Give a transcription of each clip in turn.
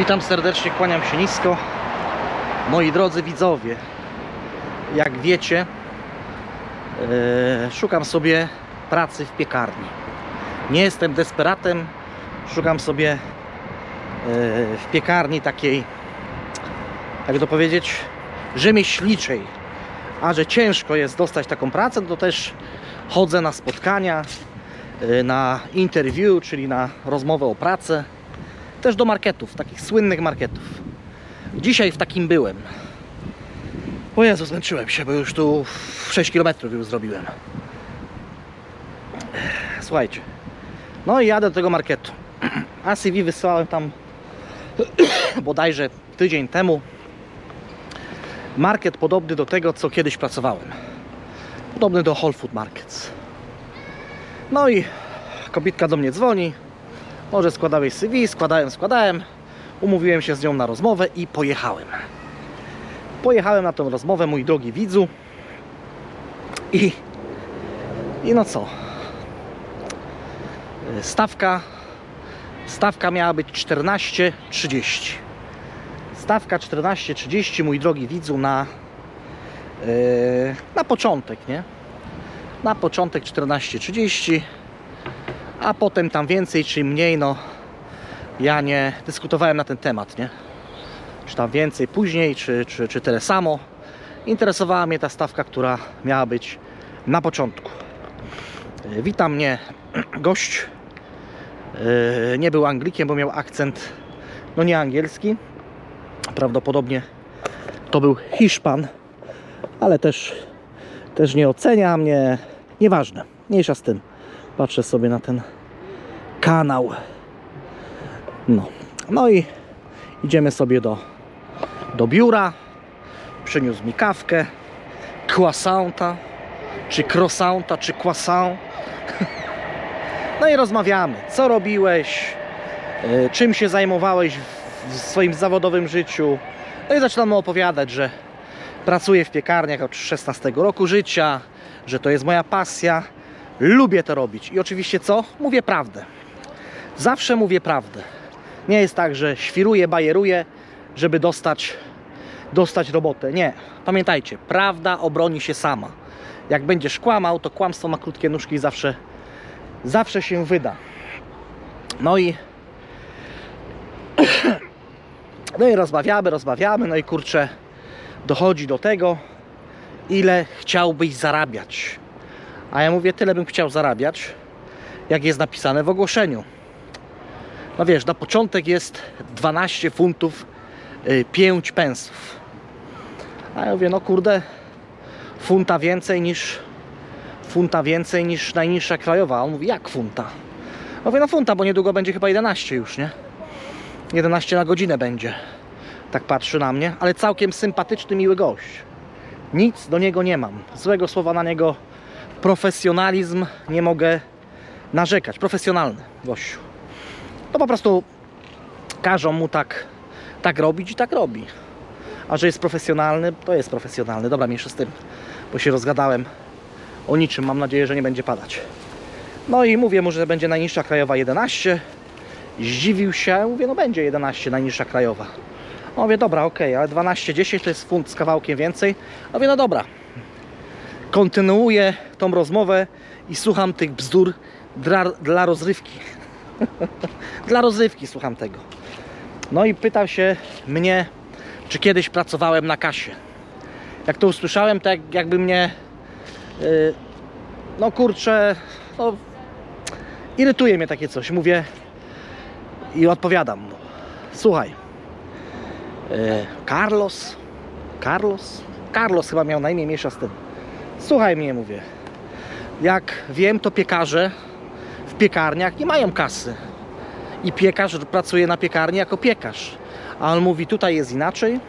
Witam serdecznie, kłaniam się nisko. Moi drodzy widzowie, jak wiecie, e, szukam sobie pracy w piekarni. Nie jestem desperatem, szukam sobie e, w piekarni takiej, jak to powiedzieć, rzemieślniczej. A że ciężko jest dostać taką pracę, to też chodzę na spotkania, e, na interview, czyli na rozmowę o pracę też do marketów, takich słynnych marketów. Dzisiaj w takim byłem. O Jezu, zmęczyłem się, bo już tu 6 km już zrobiłem. Słuchajcie. No i jadę do tego marketu. A CV wysłałem tam bodajże tydzień temu. Market podobny do tego, co kiedyś pracowałem. Podobny do Whole Food Markets. No i kobitka do mnie dzwoni. Może składałeś CV, składałem, składałem. Umówiłem się z nią na rozmowę i pojechałem. Pojechałem na tą rozmowę, mój drogi widzu. I, i no co? Stawka, stawka miała być 14.30. Stawka 14.30, mój drogi widzu, na, yy, na początek, nie? Na początek 14.30 a potem tam więcej czy mniej, no ja nie dyskutowałem na ten temat, nie? Czy tam więcej później, czy, czy, czy tyle samo. Interesowała mnie ta stawka, która miała być na początku. E, Wita mnie gość. E, Nie był Anglikiem, bo miał akcent, no nie angielski. Prawdopodobnie to był Hiszpan, ale też, też nie ocenia mnie. Nieważne, mniejsza z tym patrzę sobie na ten kanał. No, no i idziemy sobie do, do biura. Przyniósł mi kawkę, croissanta, czy croissanta, czy croissant. No i rozmawiamy. Co robiłeś? e, Czym się zajmowałeś w- swoim zawodowym życiu? No i zaczynamy opowiadać, że pracuję w piekarniach od 16 roku życia, że to jest moja pasja. Lubię to robić i oczywiście co? Mówię prawdę. Zawsze mówię prawdę. Nie jest tak, że świruję, bajeruję, żeby dostać, dostać robotę. Nie. Pamiętajcie, prawda obroni się sama. Jak będziesz kłamał, to kłamstwo ma krótkie nóżki i zawsze, zawsze się wyda. No i no i rozmawiamy, rozmawiamy, no i kurczę, dochodzi do tego, ile chciałbyś zarabiać. A ja mówię, tyle bym chciał zarabiać, jak jest napisane w ogłoszeniu. No wiesz, na początek jest 12 funtów 5 pensów. A ja mówię, no kurde, funta więcej niż funta więcej niż najniższa krajowa. A on mówi, jak funta? Ja mówię, no funta, bo niedługo będzie chyba 11 już, nie? 11 na godzinę będzie. Tak patrzy na mnie, ale całkiem sympatyczny, miły gość. Nic do niego nie mam. Złego słowa na niego profesjonalizm nie mogę narzekać. Profesjonalny gościu. To po prostu każą mu tak, tak robić i tak robi. A że jest profesjonalny, to jest profesjonalny. Dobra, mniejsza z tym, bo się rozgadałem o niczym. Mam nadzieję, że nie będzie padać. No i mówię mu, że będzie najniższa krajowa 11. Zdziwił się, mówię, no będzie 11 najniższa krajowa. On Mówię, dobra, okej, ale 12,10 to jest funt z kawałkiem więcej. A mówię, no dobra, kontynuuję tą rozmowę i słucham tych bzdur dla, dla rozrywki. dla rozrywki słucham tego. No i pytał się mnie, czy kiedyś pracowałem na kasie. Jak to usłyszałem, tak jakby mnie yy, no kurczę, no, irytuje mnie takie coś. Mówię i odpowiadam. Słuchaj, yy, Carlos, Carlos, Carlos chyba miał na imię, mniejsza z tym. Słuchaj mnie, mówię. Jak wiem, to piekarze w piekarniach nie mają kasy. I piekarz pracuje na piekarni jako piekarz. A on mówi, tutaj jest inaczej.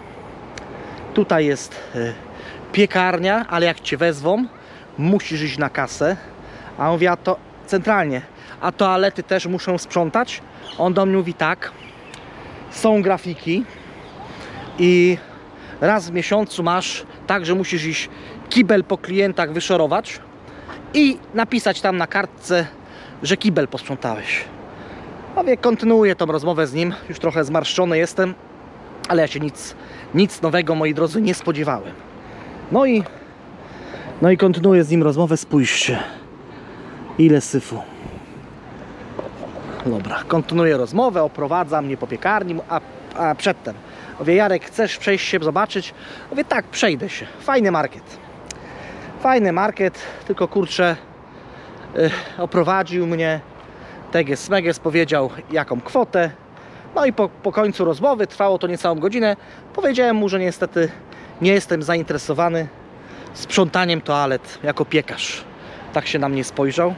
Tutaj jest e, piekarnia, ale jak cię wezwą, musisz iść na kasę. A on mówi, a to centralnie. A toalety też muszą sprzątać? On do mnie mówi, tak. Są grafiki i raz w miesiącu masz tak, że musisz iść kibel po klientach wyszorować i napisać tam na kartce, że kibel posprzątałeś. No wie, kontynuuję tą rozmowę z nim. Już trochę zmarszczony jestem, ale ja się nic, nic nowego, moi drodzy, nie spodziewałem. No i, no i kontynuuję z nim rozmowę. Spójrzcie, ile syfu. Dobra, kontynuuję rozmowę, oprowadza mnie po piekarni, a, a przedtem. Mówię, Jarek, chcesz przejść się zobaczyć? Mówię, tak, przejdę się. Fajny market. Fajny market, tylko kurczę, y, oprowadził mnie. Teges Meges powiedział, jaką kwotę. No i po, po końcu rozmowy, trwało to niecałą godzinę, powiedziałem mu, że niestety nie jestem zainteresowany sprzątaniem toalet jako piekarz. Tak się na mnie spojrzał.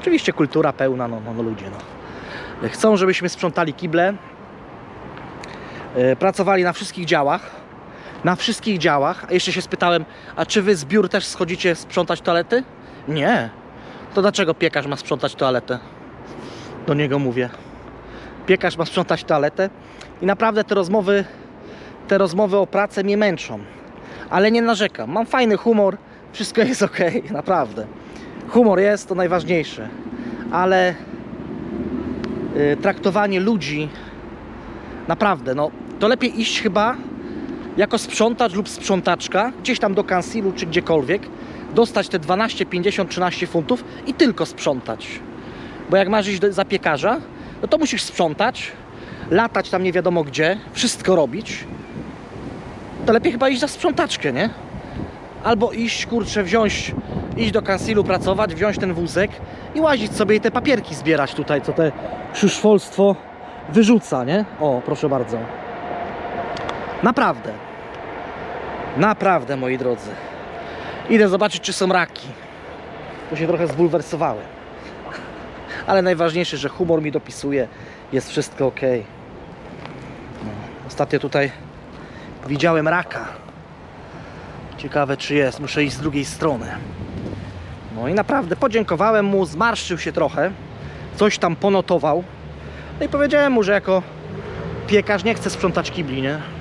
Oczywiście kultura pełna, no, no, no ludzie, no. Chcą, żebyśmy sprzątali kible. E, Pracowali na wszystkich działach. Na wszystkich działach. A jeszcze się spytałem, a czy wy z biur też schodzicie sprzątać toalety? Nie. To dlaczego piekarz ma sprzątać toaletę? Do niego mówię. Piekarz ma sprzątać toaletę. I naprawdę te rozmowy, te rozmowy o pracę mnie męczą. Ale nie narzekam. Mam fajny humor. Wszystko jest ok, naprawdę. Humor jest, to najważniejsze. Ale y, traktowanie ludzi naprawdę, no to lepiej iść chyba jako sprzątacz lub sprzątaczka gdzieś tam do kansilu czy gdziekolwiek, dostać te 12, 50, 13 funtów i tylko sprzątać. Bo jak masz iść do, za piekarza, no to musisz sprzątać, latać tam nie wiadomo gdzie, wszystko robić. To lepiej chyba iść za sprzątaczkę, nie? Albo iść, kurczę, wziąć, iść do kansilu pracować, wziąć ten wózek i łazić sobie i te papierki zbierać tutaj, co te szuszwolstwo wyrzuca, nie? O, proszę bardzo. Naprawdę. Naprawdę, moi drodzy. Idę zobaczyć, czy są raki. Bo się trochę zbulwersowałem. Ale najważniejsze, że humor mi dopisuje. Jest wszystko ok. No. Ostatnio tutaj widziałem raka. Ciekawe, czy jest. Muszę iść z drugiej strony. No i naprawdę podziękowałem mu, zmarszczył się trochę. Coś tam ponotował. No i powiedziałem mu, że jako piekarz nie chcę sprzątać kibli, nie?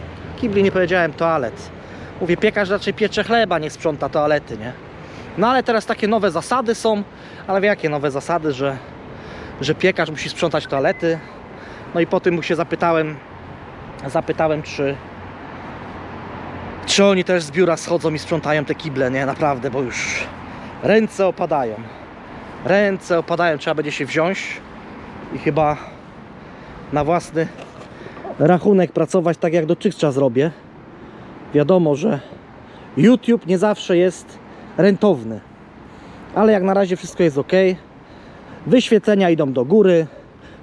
Kibli nie powiedziałem, toalet. Mówię, piekarz raczej piecze chleba, nie sprząta toalety, nie? No ale teraz takie nowe zasady są, ale wie jakie nowe zasady, że, że piekarz musi sprzątać toalety. No i po tym się zapytałem, zapytałem, czy, czy oni też z biura schodzą i sprzątają te kible, nie? Naprawdę, bo już ręce opadają. Ręce opadają, trzeba będzie się wziąć i chyba na własny rachunek pracować tak jak dotychczas robię. Wiadomo, że YouTube nie zawsze jest rentowny, ale jak na razie wszystko jest ok. Wyświetlenia idą do góry,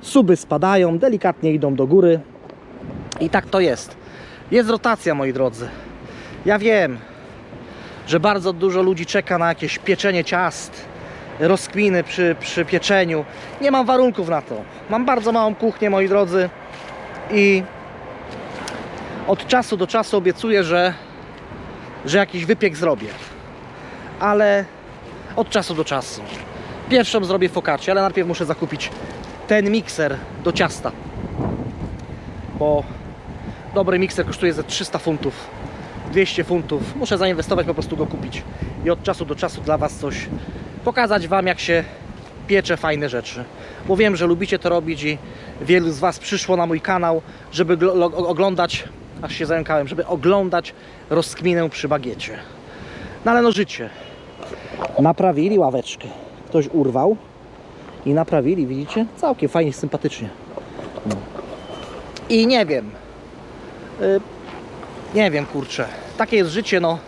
suby spadają, delikatnie idą do góry i tak to jest. Jest rotacja, moi drodzy. Ja wiem, że bardzo dużo ludzi czeka na jakieś pieczenie ciast, rozkminy przy, przy pieczeniu. Nie mam warunków na to. Mam bardzo małą kuchnię, moi drodzy, i od czasu do czasu obiecuję, że, że jakiś wypiek zrobię. Ale od czasu do czasu. Pierwszą zrobię focaccia, ale najpierw muszę zakupić ten mikser do ciasta. Bo dobry mikser kosztuje ze 300 funtów, 200 funtów. Muszę zainwestować, po prostu go kupić. I od czasu do czasu dla Was coś pokazać Wam, jak się piecze fajne rzeczy. Bo wiem, że lubicie to robić i wielu z Was przyszło na mój kanał, żeby oglądać, aż się zająkałem, żeby oglądać rozkminę przy bagiecie. No ale no życie. Naprawili ławeczkę. Ktoś urwał i naprawili, widzicie? Całkiem fajnie, sympatycznie. No. I nie wiem. Y, nie wiem, kurczę. Takie jest życie, no.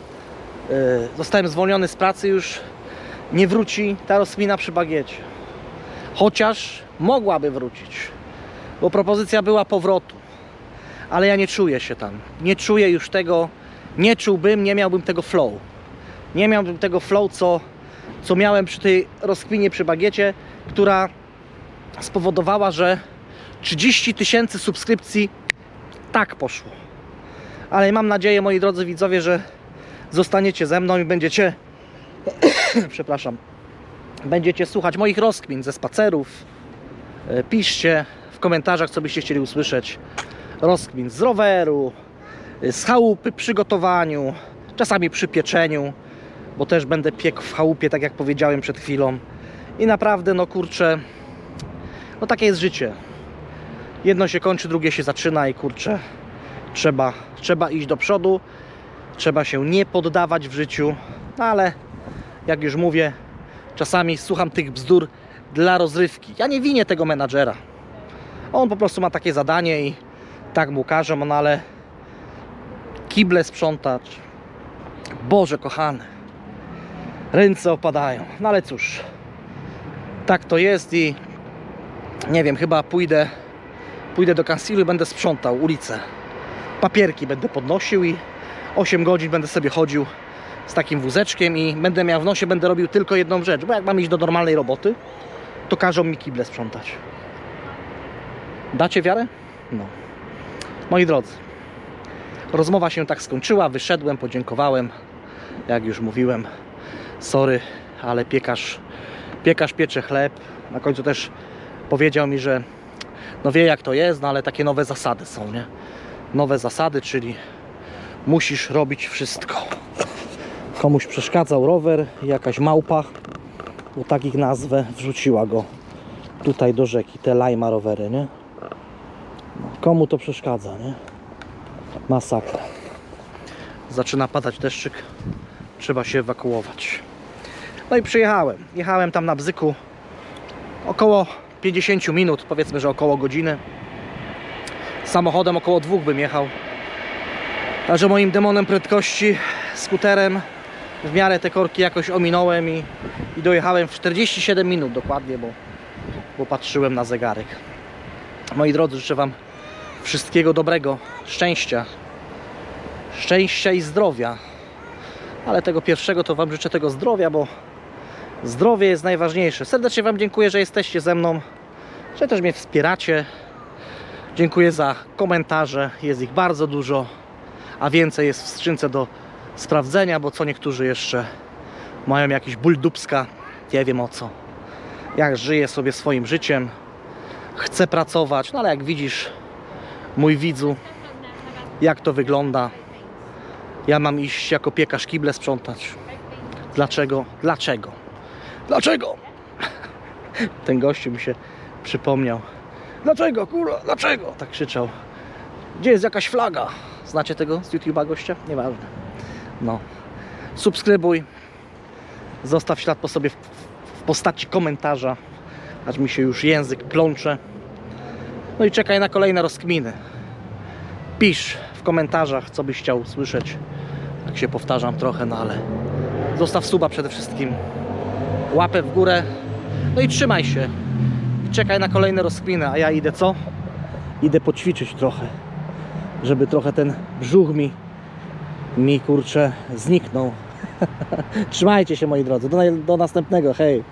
Y, zostałem zwolniony z pracy już. Nie wróci ta rozkmina przy bagiecie. Chociaż mogłaby wrócić, bo propozycja była powrotu. Ale ja nie czuję się tam. Nie czuję już tego, nie czułbym, nie miałbym tego flow. Nie miałbym tego flow, co, co miałem przy tej rozkminie przy bagiecie, która spowodowała, że 30 tysięcy subskrypcji tak poszło. Ale mam nadzieję, moi drodzy widzowie, że zostaniecie ze mną i będziecie, przepraszam, będziecie słuchać moich rozkmin ze spacerów. E, Piszcie komentarzach, co byście chcieli usłyszeć. Rozkmin z roweru, e, z chałupy przy gotowaniu, czasami przy pieczeniu, bo też będę piekł w chałupie, tak jak powiedziałem przed chwilą. I naprawdę, no kurczę, no takie jest życie. Jedno się kończy, drugie się zaczyna i kurczę, trzeba, trzeba iść do przodu, trzeba się nie poddawać w życiu, no ale jak już mówię, czasami słucham tych bzdur dla rozrywki. Ja nie winię tego menadżera. On po prostu ma takie zadanie i tak mu każą, no ale kible sprzątać. Boże kochany. Ręce opadają. No ale cóż. Tak to jest i nie wiem, chyba pójdę pójdę do kansilu i będę sprzątał ulicę. Papierki będę podnosił i 8 godzin będę sobie chodził z takim wózeczkiem i będę miał w nosie, będę robił tylko jedną rzecz, bo jak mam iść do normalnej roboty, to każą mi kible sprzątać. Dacie wiarę? No. Moi drodzy, rozmowa się tak skończyła, wyszedłem, podziękowałem. Jak już mówiłem, sorry, ale piekarz, piekarz piecze chleb. Na końcu też powiedział mi, że no wie jak to jest, no ale takie nowe zasady są, nie? Nowe zasady, czyli musisz robić wszystko. Komuś przeszkadzał rower, jakaś małpa, bo tak ich nazwę, wrzuciła go tutaj do rzeki, te lajma rowery, nie? Komu to przeszkadza, nie? Masakra. Zaczyna padać deszczyk, trzeba się ewakuować. No i przyjechałem. Jechałem tam na bzyku około 50 minut, powiedzmy, że około godziny. Samochodem około dwóch bym jechał. Także moim demonem prędkości, skuterem w miarę te korki jakoś ominąłem i, i dojechałem w 47 minut dokładnie, bo, bo patrzyłem na zegarek. Moi drodzy, życzę Wam wszystkiego dobrego, szczęścia, szczęścia i zdrowia. Ale tego pierwszego to Wam życzę tego zdrowia, bo zdrowie jest najważniejsze. Serdecznie Wam dziękuję, że jesteście ze mną, że też mnie wspieracie. Dziękuję za komentarze, jest ich bardzo dużo, a więcej jest w skrzynce do sprawdzenia, bo co niektórzy jeszcze mają jakiś ból dupska, nie wiem o co. Jak żyję sobie swoim życiem, chcę pracować, no ale jak widzisz, mój widzu, jak to wygląda. Ja mam iść jako piekarz kible sprzątać. Dlaczego? Dlaczego? Dlaczego? Ten gościu mi się przypomniał. Dlaczego, kurwa, dlaczego? Tak krzyczał. Gdzie jest jakaś flaga? Znacie tego z YouTube'a gościa? Nieważne. No. Subskrybuj. Zostaw ślad po sobie w, w postaci komentarza. Aż mi się już język plącze. No i czekaj na kolejne rozkminy. Pisz w komentarzach, co byś chciał słyszeć. Tak się powtarzam trochę, no ale zostaw suba przede wszystkim. Łapę w górę. No i trzymaj się. Czekaj na kolejne rozkminy, a ja idę co? Idę poćwiczyć trochę, żeby trochę ten brzuch mi, mi kurczę zniknął. Trzymajcie się moi drodzy. Do, do następnego. Hej.